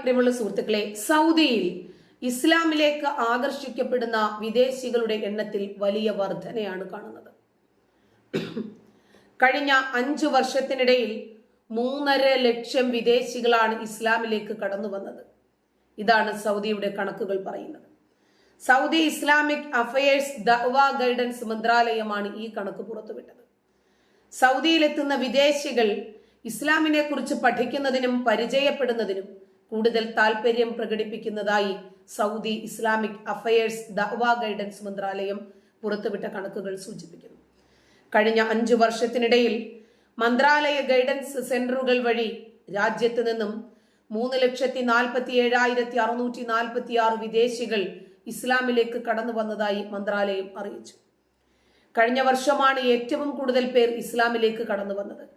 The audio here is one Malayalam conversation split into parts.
പ്രിയമുള്ള സുഹൃത്തുക്കളെ സൗദിയിൽ ഇസ്ലാമിലേക്ക് ആകർഷിക്കപ്പെടുന്ന വിദേശികളുടെ എണ്ണത്തിൽ വലിയ വർധനയാണ് കാണുന്നത്. കഴിഞ്ഞ അഞ്ചു വർഷത്തിനിടയിൽ മൂന്നര ലക്ഷം വിദേശികളാണ് ഇസ്ലാമിലേക്ക് കടന്നു വന്നത്. ഇതാണ് സൗദിയുടെ കണക്കുകൾ പറയുന്നത്. സൗദി ഇസ്ലാമിക് അഫയേഴ്സ് ദവ ഗൈഡൻസ് മന്ത്രാലയമാണ് ഈ കണക്ക് പുറത്തുവിട്ടത്. സൗദിയിലെത്തുന്ന വിദേശികൾ ഇസ്ലാമിനെ കുറിച്ച് പഠിക്കുന്നതിനും പരിചയപ്പെടുന്നതിനും കൂടുതൽ താൽപര്യം പ്രകടിപ്പിക്കുന്നതായി സൗദി ഇസ്ലാമിക് അഫയേഴ്സ് ദവ ഗൈഡൻസ് മന്ത്രാലയം പുറത്തുവിട്ട കണക്കുകൾ സൂചിപ്പിക്കുന്നു. കഴിഞ്ഞ അഞ്ചു വർഷത്തിനിടയിൽ മന്ത്രാലയ ഗൈഡൻസ് സെന്ററുകൾ വഴി രാജ്യത്ത് നിന്നും മൂന്ന് ലക്ഷത്തി നാൽപ്പത്തി ഏഴായിരത്തി അറുന്നൂറ്റി നാൽപ്പത്തി ആറ് വിദേശികൾ ഇസ്ലാമിലേക്ക് കടന്നു വന്നതായി മന്ത്രാലയം അറിയിച്ചു. കഴിഞ്ഞ വർഷമാണ് ഏറ്റവും കൂടുതൽ പേർ ഇസ്ലാമിലേക്ക് കടന്നു വന്നത്.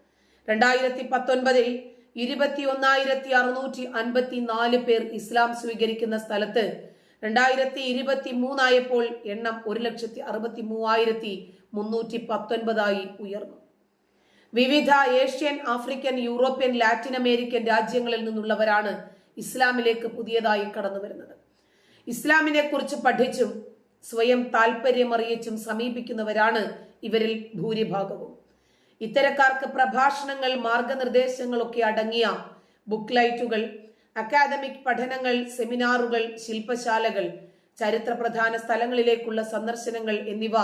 രണ്ടായിരത്തി പത്തൊൻപതിൽ ഇരുപത്തി ഒന്നായിരത്തി അറുന്നൂറ്റി അൻപത്തി നാല് പേർ ഇസ്ലാം സ്വീകരിക്കുന്ന സ്ഥലത്ത് രണ്ടായിരത്തി ഇരുപത്തി മൂന്നായപ്പോൾ എണ്ണം ഒരു ലക്ഷത്തി അറുപത്തി മൂവായിരത്തി മുന്നൂറ്റി പത്തൊൻപതായി ഉയർന്നു. വിവിധ Asian African European Latin American രാജ്യങ്ങളിൽ നിന്നുള്ളവരാണ് ഇസ്ലാമിലേക്ക് പുതിയതായി കടന്നു വരുന്നത് ഇസ്ലാമിനെ കുറിച്ച് പഠിച്ചും സ്വയം താല്പര്യമറിയിച്ചും സമീപിക്കുന്നവരാണ് ഇവരിൽ ഭൂരിഭാഗവും. ഇത്തരക്കാർക്ക് പ്രഭാഷണങ്ങൾ മാർഗനിർദ്ദേശങ്ങളൊക്കെ അടങ്ങിയ ബുക്ക് ലൈറ്റുകൾ അക്കാദമിക് പഠനങ്ങൾ സെമിനാറുകൾ ശില്പശാലകൾ ചരിത്ര പ്രധാന സ്ഥലങ്ങളിലേക്കുള്ള സന്ദർശനങ്ങൾ എന്നിവ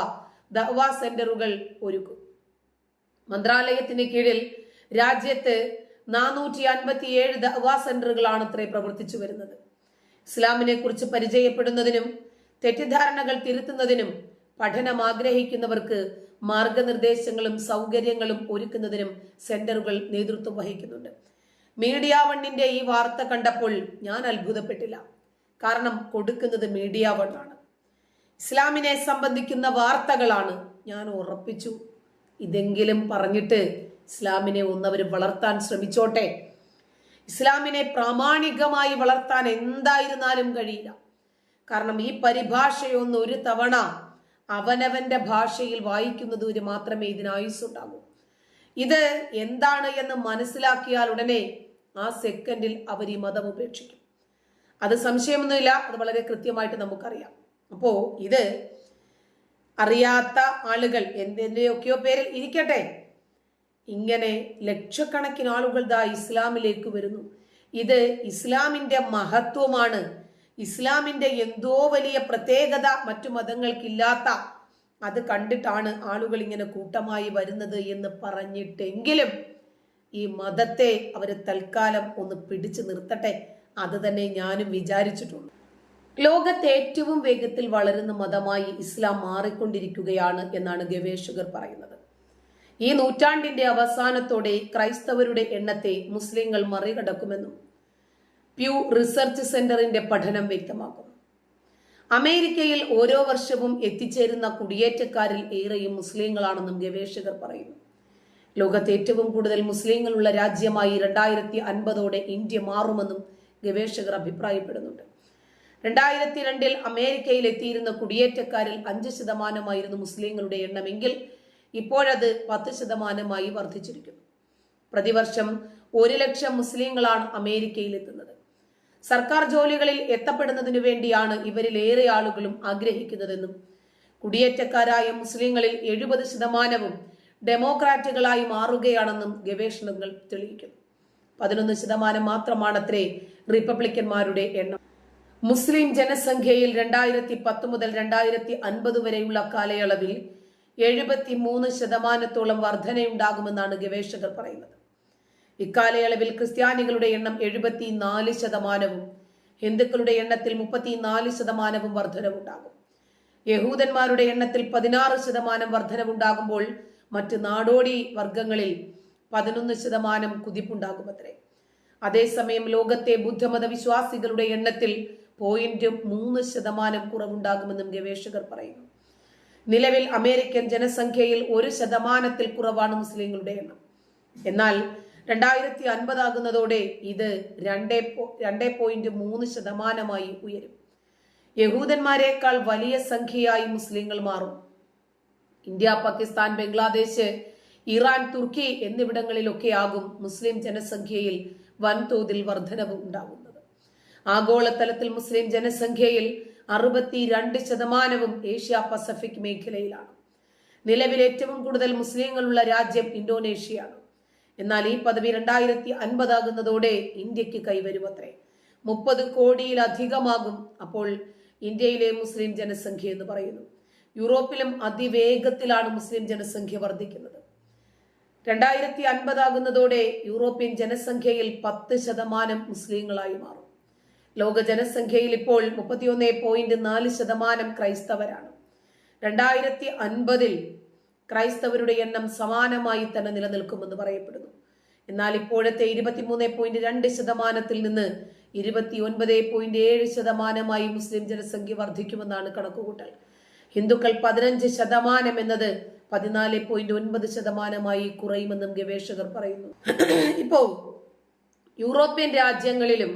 ദഹ്വാ സെന്ററുകൾ ഒരുക്കും. മന്ത്രാലയത്തിന് കീഴിൽ രാജ്യത്ത് നാനൂറ്റി അൻപത്തിയേഴ് ദഹ്വാ സെന്ററുകളാണ് ഇത്രേ പ്രവർത്തിച്ചു വരുന്നത്. ഇസ്ലാമിനെ കുറിച്ച് പരിചയപ്പെടുന്നതിനും തെറ്റിദ്ധാരണകൾ തിരുത്തുന്നതിനും പഠനം ആഗ്രഹിക്കുന്നവർക്ക് മാർഗനിർദ്ദേശങ്ങളും സൗകര്യങ്ങളും ഒരുക്കുന്നതിനും സെന്ററുകൾ നേതൃത്വം വഹിക്കുന്നുണ്ട്. മീഡിയ വണ്ണിന്റെ ഈ വാർത്ത കണ്ടപ്പോൾ ഞാൻ അത്ഭുതപ്പെട്ടില്ല. കാരണം കൊടുക്കുന്നത് മീഡിയ വണ്ണാണ് ഇസ്ലാമിനെ സംബന്ധിക്കുന്ന വാർത്തകളാണ് ഞാൻ ഉറപ്പിച്ചു. ഇതെങ്കിലും പറഞ്ഞിട്ട് ഇസ്ലാമിനെ ഒന്നവർ വളർത്താൻ ശ്രമിച്ചോട്ടെ. ഇസ്ലാമിനെ പ്രാമാണികമായി വളർത്താൻ എന്തായിരുന്നാലും കഴിയില്ല. കാരണം ഈ പരിഭാഷയൊന്ന് ഒരു തവണ അവനവന്റെ ഭാഷയിൽ വായിക്കുന്നത് ഒരു മാത്രമേ ഇതിന് ആയുസ്സുണ്ടാകൂ. ഇത് എന്താണ് എന്ന് മനസ്സിലാക്കിയാൽ ഉടനെ ആ സെക്കൻഡിൽ അവർ ഈ മതം ഉപേക്ഷിക്കും. അത് സംശയമൊന്നുമില്ല അത് വളരെ കൃത്യമായിട്ട് നമുക്കറിയാം. അപ്പോ ഇത് അറിയാത്ത ആളുകൾ എന്തിന്റെയൊക്കെയോ പേരിൽ ഇരിക്കട്ടെ. ഇങ്ങനെ ലക്ഷക്കണക്കിന് ആളുകൾ ദാ ഇസ്ലാമിലേക്ക് വരുന്നു. ഇത് ഇസ്ലാമിന്റെ മഹത്വമാണ് ഇസ്ലാമിന്റെ എന്തോ വലിയ പ്രത്യേകത മറ്റു മതങ്ങൾക്കില്ലാത്ത അത് കണ്ടിട്ടാണ് ആളുകൾ ഇങ്ങനെ കൂട്ടമായി വരുന്നത് എന്ന് പറഞ്ഞിട്ടെങ്കിലും ഈ മതത്തെ അവർ തൽക്കാലം ഒന്ന് പിടിച്ചു നിർത്തട്ടെ. അത് തന്നെ ഞാനും വിചാരിച്ചിട്ടുള്ളൂ ലോകത്ത് ഏറ്റവും വേഗത്തിൽ വളരുന്ന മതമായി ഇസ്ലാം മാറിക്കൊണ്ടിരിക്കുകയാണ് എന്നാണ് ഗവേഷകർ പറയുന്നത്. ഈ നൂറ്റാണ്ടിന്റെ അവസാനത്തോടെ ക്രൈസ്തവരുടെ എണ്ണത്തെ മുസ്ലിങ്ങൾ മറികടക്കുമെന്നും പ്യൂ റിസർച്ച് സെന്ററിന്റെ പഠനം വ്യക്തമാക്കുന്നു അമേരിക്കയിൽ ഓരോ വർഷവും എത്തിച്ചേരുന്ന കുടിയേറ്റക്കാരിൽ ഏറെയും മുസ്ലിങ്ങളാണെന്നും ഗവേഷകർ പറയുന്നു. ലോകത്ത് ഏറ്റവും കൂടുതൽ മുസ്ലിങ്ങളുള്ള രാജ്യമായി രണ്ടായിരത്തി അൻപതോടെ ഇന്ത്യ മാറുമെന്നും ഗവേഷകർ അഭിപ്രായപ്പെടുന്നുണ്ട്. രണ്ടായിരത്തി രണ്ടിൽ അമേരിക്കയിൽ എത്തിയിരുന്ന കുടിയേറ്റക്കാരിൽ അഞ്ച് ശതമാനമായിരുന്നു മുസ്ലിങ്ങളുടെ എണ്ണമെങ്കിൽ ഇപ്പോഴത് പത്ത് ശതമാനമായി വർദ്ധിച്ചിരിക്കുന്നു. പ്രതിവർഷം ഒരു ലക്ഷം മുസ്ലിങ്ങളാണ് അമേരിക്കയിൽ എത്തുന്നത് സർക്കാർ ജോലികളിൽ എത്തപ്പെടുന്നതിനു വേണ്ടിയാണ് ഇവരിൽ ഏറെ ആളുകളും ആഗ്രഹിക്കുന്നതെന്നും കുടിയേറ്റക്കാരായ മുസ്ലിങ്ങളിൽ എഴുപത് ശതമാനവും ഡെമോക്രാറ്റുകളായി മാറുകയാണെന്നും ഗവേഷണങ്ങൾ തെളിയിക്കുന്നു. പതിനൊന്ന് ശതമാനം മാത്രമാണത്രേ റിപ്പബ്ലിക്കന്മാരുടെ എണ്ണം. മുസ്ലിം ജനസംഖ്യയിൽ രണ്ടായിരത്തി പത്ത് മുതൽ രണ്ടായിരത്തി അൻപത് വരെയുള്ള കാലയളവിൽ എഴുപത്തി മൂന്ന് ശതമാനത്തോളം വർധനയുണ്ടാകുമെന്നാണ് ഗവേഷകർ പറയുന്നത്. ഇക്കാലയളവിൽ ക്രിസ്ത്യാനികളുടെ എണ്ണം എഴുപത്തി നാല് ശതമാനവും ഹിന്ദുക്കളുടെ എണ്ണത്തിൽ മുപ്പത്തിനാല് ശതമാനവും വർധനവുണ്ടാകും. യഹൂദന്മാരുടെ എണ്ണത്തിൽ പതിനാറ് ശതമാനം വർധനവുണ്ടാകുമ്പോൾ മറ്റ് നാടോടി വർഗങ്ങളിൽ പതിനൊന്ന് ശതമാനം കുതിപ്പുണ്ടാകുമത്രേ. അതേസമയം ലോകത്തെ ബുദ്ധമത വിശ്വാസികളുടെ എണ്ണത്തിൽ പോയിന്റ് മൂന്ന് ശതമാനം കുറവുണ്ടാകുമെന്നും ഗവേഷകർ പറയുന്നു. നിലവിൽ അമേരിക്കൻ ജനസംഖ്യയിൽ ഒരു ശതമാനത്തിൽ കുറവാണ് മുസ്ലിങ്ങളുടെ എണ്ണം. എന്നാൽ രണ്ടായിരത്തി അൻപതാകുന്നതോടെ ഇത് രണ്ടേ രണ്ടേ പോയിന്റ് മൂന്ന് ശതമാനമായി ഉയരും. യഹൂദന്മാരെക്കാൾ വലിയ സംഖ്യയായി മുസ്ലിങ്ങൾ മാറും. ഇന്ത്യ പാകിസ്ഥാൻ ബംഗ്ലാദേശ് ഇറാൻ തുർക്കി എന്നിവിടങ്ങളിലൊക്കെ ആകും മുസ്ലിം ജനസംഖ്യയിൽ വൻതോതിൽ വർധനവ് ഉണ്ടാകുന്നത്. ആഗോളതലത്തിൽ മുസ്ലിം ജനസംഖ്യയിൽ അറുപത്തിരണ്ട് ശതമാനവും ഏഷ്യ പസഫിക് മേഖലയിലാണ്. നിലവിൽ ഏറ്റവും കൂടുതൽ മുസ്ലിങ്ങളുള്ള രാജ്യം ഇന്തോനേഷ്യയാണ്. എന്നാൽ ഈ പദവി രണ്ടായിരത്തി അൻപതാകുന്നതോടെ ഇന്ത്യയ്ക്ക് കൈവരുമത്രേ. മുപ്പത് കോടിയിലധികമാകും അപ്പോൾ ഇന്ത്യയിലെ മുസ്ലിം ജനസംഖ്യ എന്ന് പറയുന്നു. യൂറോപ്പിലും അതിവേഗത്തിലാണ് മുസ്ലിം ജനസംഖ്യ വർദ്ധിക്കുന്നത്. രണ്ടായിരത്തി അൻപതാകുന്നതോടെ യൂറോപ്യൻ ജനസംഖ്യയിൽ പത്ത് ശതമാനം മുസ്ലിങ്ങളായി മാറും. ലോക ജനസംഖ്യയിൽ ഇപ്പോൾ മുപ്പത്തിയൊന്ന് പോയിന്റ് നാല് ശതമാനം ക്രൈസ്തവരാണ്. രണ്ടായിരത്തി അൻപതിൽ ക്രൈസ്തവരുടെ എണ്ണം സമാനമായി തന്നെ നിലനിൽക്കുമെന്ന് പറയപ്പെടുന്നു. എന്നാൽ ഇപ്പോഴത്തെ ഇരുപത്തിമൂന്ന് പോയിന്റ് രണ്ട് ശതമാനത്തിൽ നിന്ന് ഇരുപത്തി ഒൻപത് പോയിന്റ് ഏഴ് ശതമാനമായി മുസ്ലിം ജനസംഖ്യ വർദ്ധിക്കുമെന്നാണ് കണക്കുകൂട്ടൽ. ഹിന്ദുക്കൾ പതിനഞ്ച് ശതമാനം എന്നത് പതിനാല് പോയിന്റ് ഒൻപത് ശതമാനമായി കുറയുമെന്നും ഗവേഷകർ പറയുന്നു. ഇപ്പോൾ യൂറോപ്യൻ രാജ്യങ്ങളിലും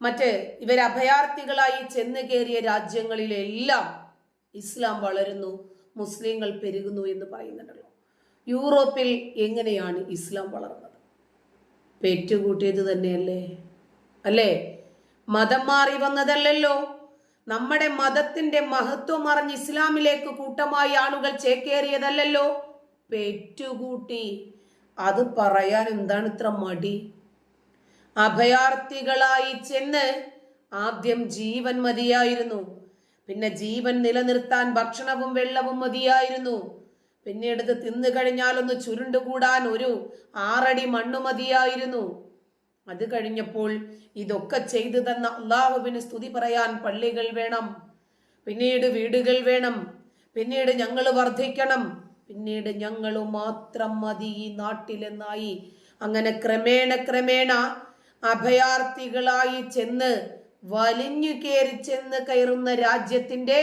മറ്റ് ഇവർ അഭയാർത്ഥികളായി ചെന്ന് കയറിയ രാജ്യങ്ങളിലെല്ലാം ഇസ്ലാം വളരുന്നു. മുസ്ലിങ്ങൾ പെരുകുന്നു എന്ന് പറയുന്നുണ്ടല്ലോ. യൂറോപ്പിൽ എങ്ങനെയാണ് ഇസ്ലാം വളർന്നത്? പെറ്റുകൂട്ടിയത് തന്നെയല്ലേ? അല്ലേ? മതം മാറി വന്നതല്ലല്ലോ. നമ്മുടെ മതത്തിന്റെ മഹത്വം അറിഞ്ഞ് ഇസ്ലാമിലേക്ക് കൂട്ടമായി ആളുകൾ ചേക്കേറിയതല്ലല്ലോ. പെറ്റുകൂട്ടി. അത് പറയാൻ എന്താണ് ഇത്ര മടി? അഭയാർത്ഥികളായി ചെന്ന് ആദ്യം ജീവൻ മതിയായിരുന്നു. പിന്നെ ജീവൻ നിലനിർത്താൻ ഭക്ഷണവും വെള്ളവും മതിയായിരുന്നു. പിന്നീട് ഇത് തിന്നു കഴിഞ്ഞാലൊന്ന് ചുരുണ്ടുകൂടാൻ ഒരു ആറടി മണ്ണു മതിയായിരുന്നു. അത് കഴിഞ്ഞപ്പോൾ ഇതൊക്കെ ചെയ്തു തന്ന അള്ളാഹുവിന് സ്തുതി പറയാൻ പള്ളികൾ വേണം. പിന്നീട് വീടുകൾ വേണം. പിന്നീട് ഞങ്ങൾ വർദ്ധിക്കണം. പിന്നീട് ഞങ്ങൾ മാത്രം മതി ഈ നാട്ടിലെന്നായി. അങ്ങനെ ക്രമേണ ക്രമേണ അഭയാർത്ഥികളായി ചെന്ന് വലിഞ്ഞു കയറി ചെന്ന് കയറുന്ന രാജ്യത്തിന്റെ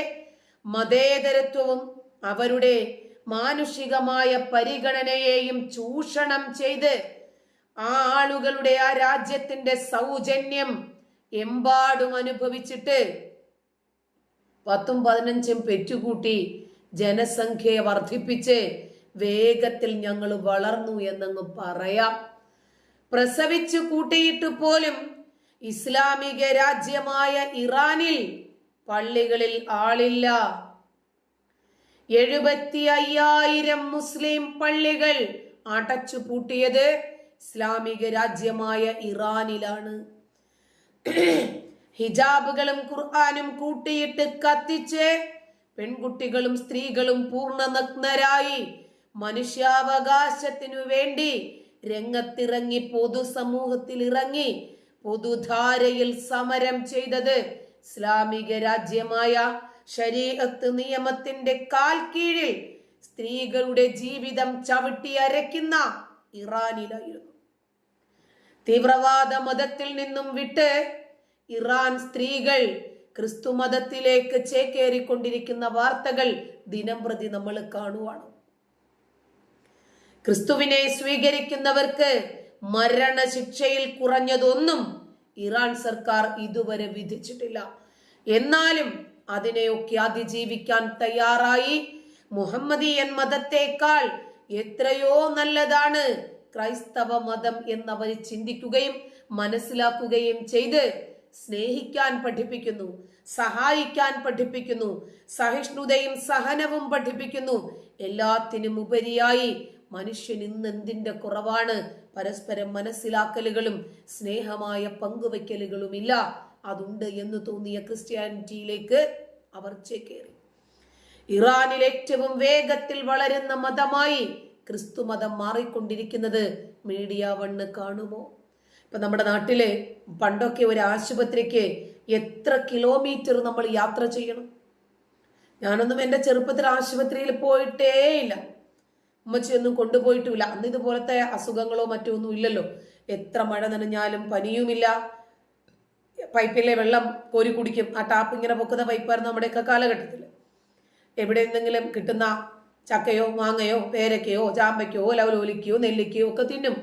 മതേതരത്വവും അവരുടെ മാനുഷികമായ പരിഗണനയെയും ചൂഷണം ചെയ്ത് ആ ആളുകളുടെ ആ രാജ്യത്തിന്റെ സൗജന്യം എമ്പാടും അനുഭവിച്ചിട്ട് പത്തും പതിനഞ്ചും പെറ്റുകൂട്ടി ജനസംഖ്യയെ വർദ്ധിപ്പിച്ച് വേഗത്തിൽ ഞങ്ങൾ വളർന്നു എന്നങ്ങ് പറയാം. പ്രസവിച്ചു കൂട്ടിയിട്ട് പോലും ഇസ്ലാമിക രാജ്യമായ ഇറാനിൽ പള്ളികളിൽ ആളില്ല. എഴുപത്തി അയ്യായിരം മുസ്ലിം പള്ളികൾ അടച്ചു പൂട്ടിയത് ഇസ്ലാമിക രാജ്യമായ ഇറാനിലാണ്. ഹിജാബുകളും ഖുർആാനും കൂട്ടിയിട്ട് കത്തിച്ച് പെൺകുട്ടികളും സ്ത്രീകളും പൂർണ നഗ്നരായി മനുഷ്യാവകാശത്തിനു വേണ്ടി രംഗത്തിറങ്ങി പൊതുസമൂഹത്തിൽ ഇറങ്ങി പൊതുധാരയിൽ സമരം ചെയ്തത് ഇസ്ലാമിക രാജ്യമായ ശരീരത്ത് നിയമത്തിന്റെ കാൽ കീഴിൽ സ്ത്രീകളുടെ ജീവിതം ചവിട്ടി അരയ്ക്കുന്ന ഇറാനിലായിരുന്നു. തീവ്രവാദ മതത്തിൽ നിന്നും വിട്ട് ഇറാൻ സ്ത്രീകൾ ക്രിസ്തു മതത്തിലേക്ക് ചേക്കേറിക്കൊണ്ടിരിക്കുന്ന വാർത്തകൾ ദിനം പ്രതി നമ്മൾ കാണുവാണ്. ക്രിസ്തുവിനെ സ്വീകരിക്കുന്നവർക്ക് മരണശിക്ഷയിൽ കുറഞ്ഞതൊന്നും ഇറാൻ സർക്കാർ ഇതുവരെ വിധിച്ചിട്ടില്ല. എന്നാലും അതിനെയൊക്കെ അതിജീവിക്കാൻ തയ്യാറായി മുഹമ്മദീയൻ മതത്തേക്കാൾ എത്രയോ നല്ലതാണ് ക്രൈസ്തവ മതം എന്നവർ ചിന്തിക്കുകയും മനസ്സിലാക്കുകയും ചെയ്ത് സ്നേഹിക്കാൻ പഠിപ്പിക്കുന്നു സഹായിക്കാൻ പഠിപ്പിക്കുന്നു സഹിഷ്ണുതയും സഹനവും പഠിപ്പിക്കുന്നു. എല്ലാത്തിനും ഉപരിയായി മനുഷ്യൻ ഇന്ന് കുറവാണ്? പരസ്പരം മനസ്സിലാക്കലുകളും സ്നേഹമായ പങ്കുവയ്ക്കലുകളുമില്ല. അതുണ്ട് എന്ന് തോന്നിയ ക്രിസ്ത്യാനിറ്റിയിലേക്ക് അവർ ചേക്കേറി. ഇറാനിൽ ഏറ്റവും വേഗത്തിൽ വളരുന്ന മതമായി ക്രിസ്തു മതം മാറിക്കൊണ്ടിരിക്കുന്നത് മീഡിയ വണ്ണ് കാണുമോ? ഇപ്പൊ നമ്മുടെ നാട്ടിലെ പണ്ടൊക്കെ ഒരു ആശുപത്രിക്ക് എത്ര കിലോമീറ്റർ നമ്മൾ യാത്ര ചെയ്യണം? ഞാനൊന്നും എന്റെ ചെറുപ്പത്തിൽ ആശുപത്രിയിൽ പോയിട്ടേ ഇല്ല. ഉമ്മച്ചിയൊന്നും കൊണ്ടുപോയിട്ടുമില്ല അന്ന് ഇതുപോലത്തെ അസുഖങ്ങളോ മറ്റോ ഒന്നും ഇല്ലല്ലോ. എത്ര മഴ നനഞ്ഞാലും പനിയുമില്ല. പൈപ്പിലെ വെള്ളം കോരി കുടിക്കും. ആ ടാപ്പ് ഇങ്ങനെ പൊക്കുന്ന പൈപ്പായിരുന്നു നമ്മുടെയൊക്കെ കാലഘട്ടത്തിൽ. എവിടെ എന്തെങ്കിലും കിട്ടുന്ന ചക്കയോ മാങ്ങയോ പേരക്കയോ ചാമ്പയ്ക്കോ ലവലോലിക്കയോ നെല്ലിക്കയോ ഒക്കെ തിന്നും.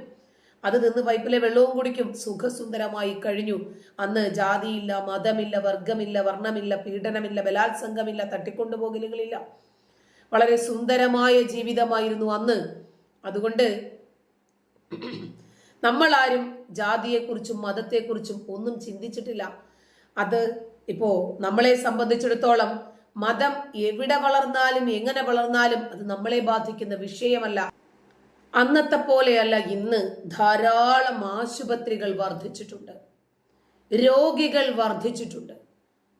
അത് തിന്ന് പൈപ്പിലെ വെള്ളവും കുടിക്കും. സുഖസുന്ദരമായി കഴിഞ്ഞു. അന്ന് ജാതിയില്ല മതമില്ല വർഗമില്ല വർണമില്ല പീഡനമില്ല ബലാത്സംഗമില്ല തട്ടിക്കൊണ്ടുപോകലുകളില്ല. വളരെ സുന്ദരമായ ജീവിതമായിരുന്നു അന്ന്. അതുകൊണ്ട് നമ്മൾ ആരും ജാതിയെക്കുറിച്ചും മതത്തെക്കുറിച്ചും ഒന്നും ചിന്തിച്ചിട്ടില്ല. അത് ഇപ്പോ നമ്മളെ സംബന്ധിച്ചിടത്തോളം മതം എവിടെ വളർന്നാലും എങ്ങനെ വളർന്നാലും അത് നമ്മളെ ബാധിക്കുന്ന വിഷയമല്ല. അന്നത്തെ പോലെയല്ല ഇന്ന് ധാരാളം ആശുപത്രികൾ വർദ്ധിച്ചിട്ടുണ്ട്. രോഗികൾ വർദ്ധിച്ചിട്ടുണ്ട്.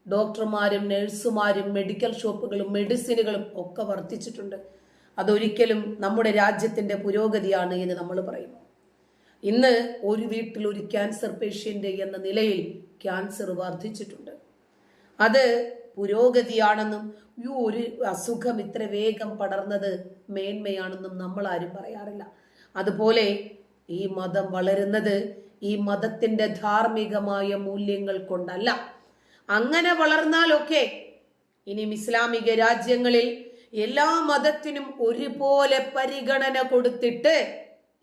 ഡോക്ടർമാരും നഴ്സുമാരും മെഡിക്കൽ ഷോപ്പുകളും മെഡിസിനുകളും ഒക്കെ വർദ്ധിച്ചിട്ടുണ്ട്. അതൊരിക്കലും നമ്മുടെ രാജ്യത്തിന്റെ പുരോഗതിയാണ് എന്ന് നമ്മൾ പറയുന്നു. ഇന്ന് ഒരു വീട്ടിൽ ഒരു ക്യാൻസർ പേഷ്യന്റ് എന്ന നിലയിൽ ക്യാൻസർ വർദ്ധിച്ചിട്ടുണ്ട്. അത് പുരോഗതിയാണെന്നും ഈ ഒരു അസുഖം ഇത്ര വേഗം പടർന്നത് മേന്മയാണെന്നും നമ്മൾ ആരും പറയാറില്ല. അതുപോലെ ഈ മതം വളരുന്നത് ഈ മതത്തിന്റെ ധാർമ്മികമായ മൂല്യങ്ങൾ കൊണ്ടല്ല. അങ്ങനെ വളർന്നാലൊക്കെ ഇനി ഇസ്ലാമിക രാജ്യങ്ങളിൽ എല്ലാ മതത്തിനും ഒരുപോലെ പരിഗണന കൊടുത്തിട്ട്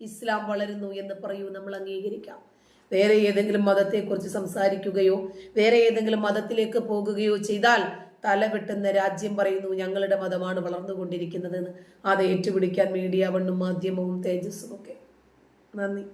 ഇസ്ലാം വളരുന്നു എന്ന് പറയൂ നമ്മൾ അംഗീകരിക്കാം. വേറെ ഏതെങ്കിലും മതത്തെക്കുറിച്ച് സംസാരിക്കുകയോ വേറെ ഏതെങ്കിലും മതത്തിലേക്ക് പോകുകയോ ചെയ്താൽ തല വെട്ടുന്ന രാജ്യം പറയുന്നു ഞങ്ങളുടെ മതമാണ് വളർന്നുകൊണ്ടിരിക്കുന്നതെന്ന്. അത് ഏറ്റുപിടിക്കാൻ മീഡിയ വണ്ണും മാധ്യമവും തേജസ്സും ഒക്കെ നന്ദി.